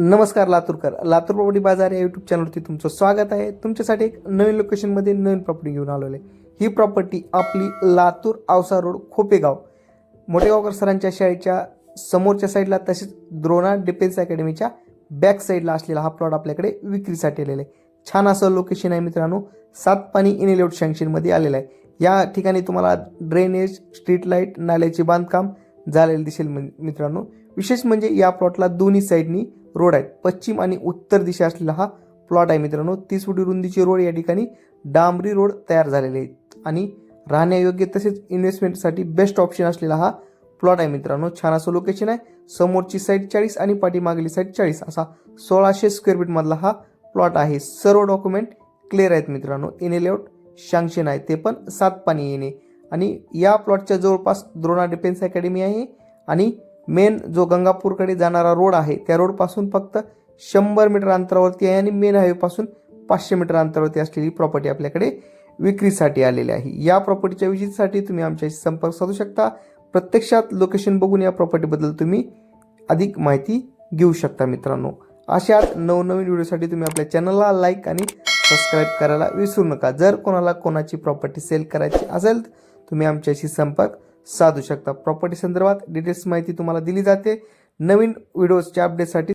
नमस्कार लातूरकर. लातूर प्रॉपर्टी बाजार या यूट्यूब चॅनलवरती तुमचं स्वागत आहे. तुमच्यासाठी एक नवीन लोकेशनमध्ये नवीन प्रॉपर्टी घेऊन आलेलो आहे ही प्रॉपर्टी आपली लातूर आवसा रोड खोपेगाव. मोठेगावकर सरांच्या शाळेच्या समोरच्या साईडला तसेच द्रोणा डिफेन्स अकॅडमीच्या बॅक साईडला असलेला हा प्लॉट आपल्याकडे विक्रीसाठी आलेला आहे. छान असं लोकेशन आहे मित्रांनो. सात पाणी इनिलेट सँक्शनमध्ये आलेलं आहे. या ठिकाणी तुम्हाला ड्रेनेज स्ट्रीट लाइट नाल्याचे बांधकाम झालेलं दिसेल मित्रांनो. विशेष म्हणजे या प्लॉटला दोन्ही साईडनी रोड आहेत. पश्चिम आणि उत्तर दिशा असलेला हा प्लॉट आहे मित्रांनो. तीस फुटी रुंदीची रोड या ठिकाणी डांबरी रोड तयार झालेले आहेत. आणि राहण्यायोग्य तसेच इन्व्हेस्टमेंटसाठी बेस्ट ऑप्शन असलेला हा प्लॉट आहे मित्रांनो. छान असं लोकेशन आहे. समोरची साईड चाळीस आणि पाठीमागली साईड चाळीस असा सोळाशे स्क्वेअर फीटमधला हा प्लॉट आहे. सर्व डॉक्युमेंट क्लिअर आहेत मित्रांनो. इन लेआउट शँक्शन आहे. ते पण सात पाणी येणे. आणि या प्लॉटच्या जवळपास द्रोणा डिफेन्स अकॅडमी आहे. आणि मेन जो गंगापूरकडे जाणारा रोड आहे त्या रोडपासून फक्त शंभर मीटर अंतरावरती आहे आणि मेन हायवेपासून पाचशे मीटर अंतरावरती असलेली प्रॉपर्टी आपल्याकडे विक्रीसाठी आलेली आहे. या प्रॉपर्टीच्या विजिटसाठी तुम्ही आमच्याशी संपर्क साधू शकता. प्रत्यक्षात लोकेशन बघून या प्रॉपर्टीबद्दल तुम्ही अधिक माहिती घेऊ शकता मित्रांनो. अशाच नवनवीन व्हिडिओसाठी तुम्ही आपल्या चॅनलला लाईक आणि सबस्क्राईब करायला विसरू नका. जर कोणाला कोणाची प्रॉपर्टी सेल करायची असेल तर तुम्ही आमच्याशी संपर्क साधू शकता. प्रॉपर्टी संदर्भात डिटेल्स माहिती तुम्हाला दिली जाते. नवीन व्हिडिओजच्या अपडेटसाठी